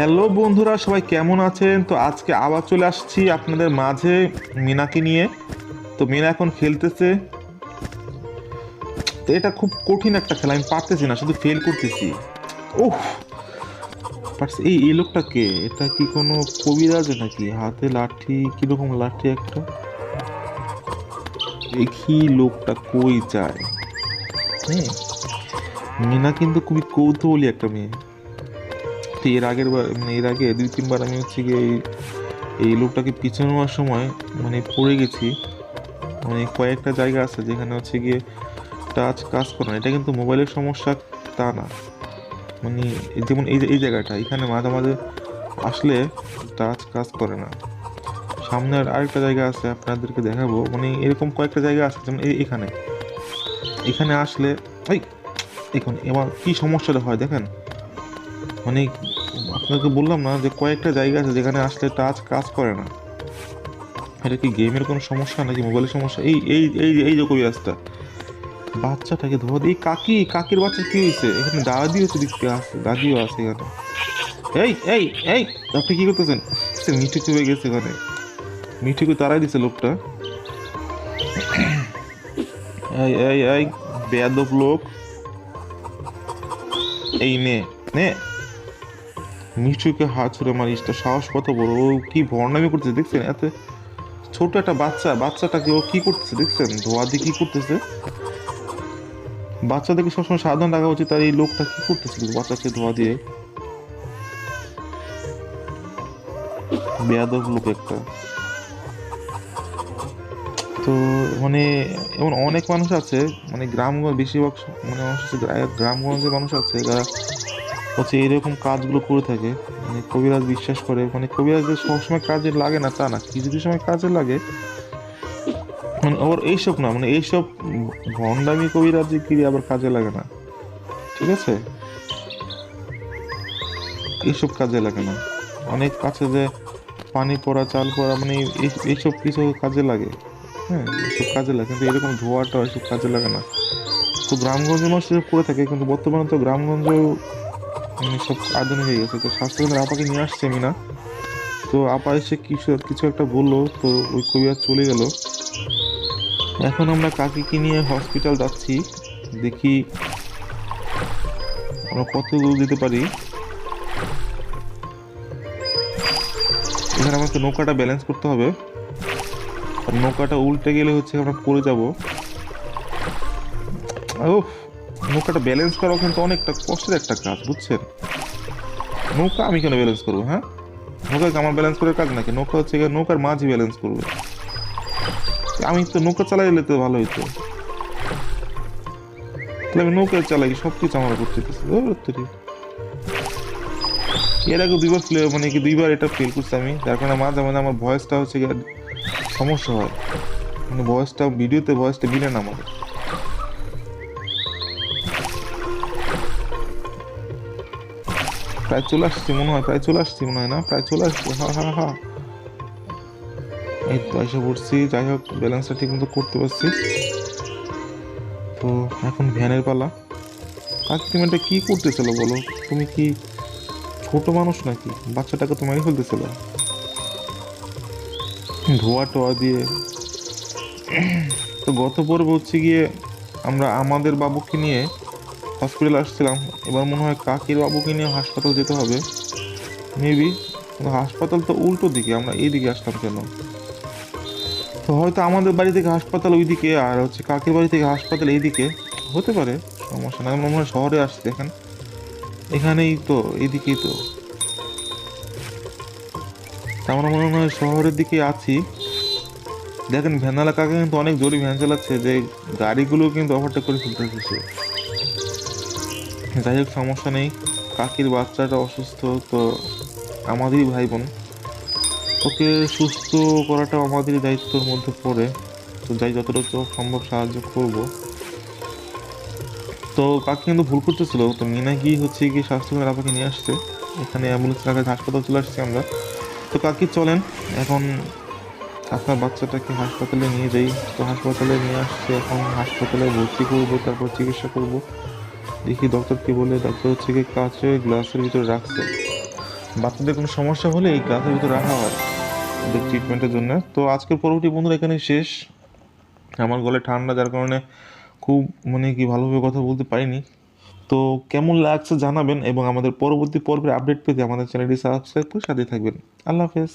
Hello বন্ধুরা, সবাই কেমন আছেন? তো আজকে আবার চলে আসছি আপনাদের মাঝে মিনাকে নিয়ে। তো মিনা এখন খেলতেছে। তো এটা খুব কঠিন একটা খেলা, আমি পারতেছি না, শুধু ফেল করতেছি। ওহ পারছি- এই এই লোকটা কে? এটা কি কোনো কবিরাজ নাকি? হাতে লাঠি, কীরকম লাঠি একটা? দেখি লোকটা কই যায়। হুম, মিনা কিন্তু খুবই কৌতূহলী একটা মেয়ে। এর আগের বার মানে এর আগে দুই, তিনবার আমি হচ্ছে গিয়ে এই- এই লোকটাকে পিছনে নেওয়ার সময় মানে পড়ে গেছি। মানে কয়েকটা জায়গা আছে যেখানে হচ্ছে গিয়ে টাচ কাজ করে না। এটা কিন্তু মোবাইলের সমস্যা তা না। মানে যেমন এই এই জায়গাটা, এখানে মাঝে মাঝে আসলে টাচ কাজ করে না। সামনে আর আরেকটা জায়গা আছে, আপনাদেরকে দেখাবো। মানে এরকম কয়েকটা জায়গা আছে, যেমন এই, এখানে। এখানে আসলে, এই, দেখুন, এবার কী সমস্যাটা হয়, দেখেন। মানে আপনাকে বললাম না যে কয়েকটা জায়গা আছে যেখানে আসলে টাচ কাজ করে না। এটা কি গেমের কোনো সমস্যা নাকি মোবাইলের সমস্যা? এই এই এই এই যে কবি রাস্তা। বাচ্চাটাকে ধোয়া এই কাকি, কাকির বাচ্চা কি হয়েছে? এখানে দাদি হচ্ছে দেখতে আছে দাদিও আছে এখানে। এই এই এই, আপনি কি করতেছেন? সে মিঠু চুপে গেছে এখানে। মিঠুকে তারাই দিছে লোকটা। এই এই এই, বেয়াদব লোক। এই নে নে। মিঠুকে হাত ছুড়ে মারিস তো সাহস কত বড়? ও কি ভর্ণামি করতেছে, দেখছেন? এত ছোট একটা বাচ্চা, বাচ্চাটাকে ও কি করতেছে, দেখছেন? ধোয়া দিয়ে কি করতেছে? বাচ্চাদেরকে সবসময় সাবধান রাখা উচিত, আর এই লোকটা কি করতেছে বাচ্চাকে ধোয়া দিয়ে? বেয়াদব লোক একটা। তো মানে এমন অনেক মানুষ আছে মানে গ্রামগঞ্জ, বেশিরভাগ মানে মানুষ আছে গ্রামগঞ্জের মানুষ আছে, যারা হচ্ছে এরকম কাজগুলো করে থাকে। মানে কবিরাজ বিশ্বাস করে। মানে কবিরাজদের সবসময় কাজে লাগে না, তা না। কিছু কিছু সময় কাজে লাগে। মানে আবার এইসব না মানে এইসব ভণ্ডামি কবিরাজি গিরি আবার কাজে লাগে না। ঠিক আছে? এইসব কাজে লাগে না। অনেক কাছে যে পানি পড়া, চাল পড়া মানে এই- এইসব কিছু কাজে লাগে। হ্যাঁ এসব কাজে লাগে। কিন্তু এরকম ধোয়াটা এসব কাজে লাগে না। তো গ্রামগঞ্জে মানুষ করে থাকে, কিন্তু বর্তমানে তো গ্রামগঞ্জেও মানে সব আধুনিক হয়ে গেছে। তো স্বাস্থ্যকেন্দ্রে আপাকে নিয়ে আসছে আমি না তো আপা এসে কিছু কিছু একটা বলল, তো ওই কবিরাজ চলে গেল। এখন আমরা কাকিকে নিয়ে হসপিটাল যাচ্ছি। দেখি আমরা কত দূর যেতে পারি। এখানে আমাকে নৌকাটা ব্যালেন্স করতে হবে। আর নৌকাটা উল্টে গেলে হচ্ছে আমরা পড়ে যাব। ও নৌকাটা ব্যালেন্স করাও কিন্তু অনেকটা কষ্টের একটা কাজ, বুঝছেন? নৌকা আমি কেন ব্যালেন্স করব হ্যাঁ? নৌকা কি আমার ব্যালেন্স করার কাজ নাকি? নৌকা হচ্ছে নৌকার মাঝি ব্যালেন্স করবে। আমি তো নৌকা চালাইলে তো ভালো হইতো। তাহলে আমি নৌকা চালাই সব কিছু আমার করতে এর আগে দুইবার ফেলে মানে কি দুইবার এটা ফেল করছি আমি। যার কারণে মাঝে মাঝে আমার ভয়েসটা হচ্ছে সমস্যা হয়। মানে ভয়েসটা ভিডিওতে ভয়েসটা মিলে না আমাদের। প্রায় চলে আসছি মনে হয়, প্রায় চলে আসছি মনে হয় না? প্রায় চলে আসছি, হা হা হা। এই তো এসে পড়ছি, যাই হোক ব্যালেন্সটা ঠিক মতো করতে পারছি। তো এখন ভ্যানের পালা। কাকি তুমি এটা কি করতেছিল বলো? তুমি কি ছোট মানুষ নাকি? বাচ্চাটাকে তো মেরে ফেলতেছিল। ধোয়া টোয়া দিয়ে। তো গত পর্ব হচ্ছে গিয়ে আমরা আমাদের বাবুকে নিয়ে হসপিটাল আসছিলাম। এবার মনে হয় কাকির বাবুকে নিয়ে হাসপাতাল যেতে হবে। মেবি হাসপাতাল তো উল্টো দিকে, আমরা এই দিকে আসলাম কেন? তো হয়তো আমাদের বাড়ি থেকে হাসপাতাল ওইদিকে, আর হচ্ছে কাকির বাড়ি থেকে হাসপাতাল এইদিকে। হতে পারে, সমস্যা না মনে হয় শহরে আসছি দেখেন। এখানেই তো, এইদিকেই তো। আমরা মনে হয় শহরের দিকে আছি। দেখেন ভ্যানালা কাকা কিন্তু অনেক জোরে ভ্যান চালাচ্ছে যে গাড়িগুলো কিন্তু ওভারটেক করে ফেলতেছে যাই হোক সমস্যা নেই। কাকির বাচ্চাটা অসুস্থ, তো আমাদেরই ভাই বোন ওকে সুস্থ করাটা আমাদেরই দায়িত্বের মধ্যে পড়ে। তো যাই যতটুকু সম্ভব সাহায্য করব। তো কাকি কিন্তু ভুল করতেছিল। তো মিনা গিয়ে হচ্ছে গিয়ে স্বাস্থ্যকেন্দ্র আপনাকে নিয়ে আসছে। এখানে অ্যাম্বুলেন্স রাখা হাসপাতাল চলে আসছি আমরা। তো কাকি, চলেন। এখন আপনার বাচ্চাটাকে হাসপাতালে নিয়ে যাই। তো হাসপাতালে নিয়ে আসছে, এখন হাসপাতালে ভর্তি করব, তারপর চিকিৎসা করব। দেখি ডক্টর কি বলে ডক্টর হচ্ছে কি কাছে গ্লাসের ভিতরে রাখছে। বাচ্চাদের কোনো সমস্যা হলে এই গ্লাসের ভিতরে রাখা হয় ওদের ট্রিটমেন্টের জন্য। তো আজকের পরবর্তী বন্ধুরা এখানে শেষ। আমার গলে ঠান্ডা, যার কারণে খুব মানে কি ভালোভাবে কথা বলতে পারিনি। তো কেমন লাগছে জানাবেন এবং আমাদের পরবর্তী পর্বের আপডেট পেতে আমাদের চ্যানেলটি সাবস্ক্রাইব করে সাথে থাকবেন। আল্লাহ হাফেজ।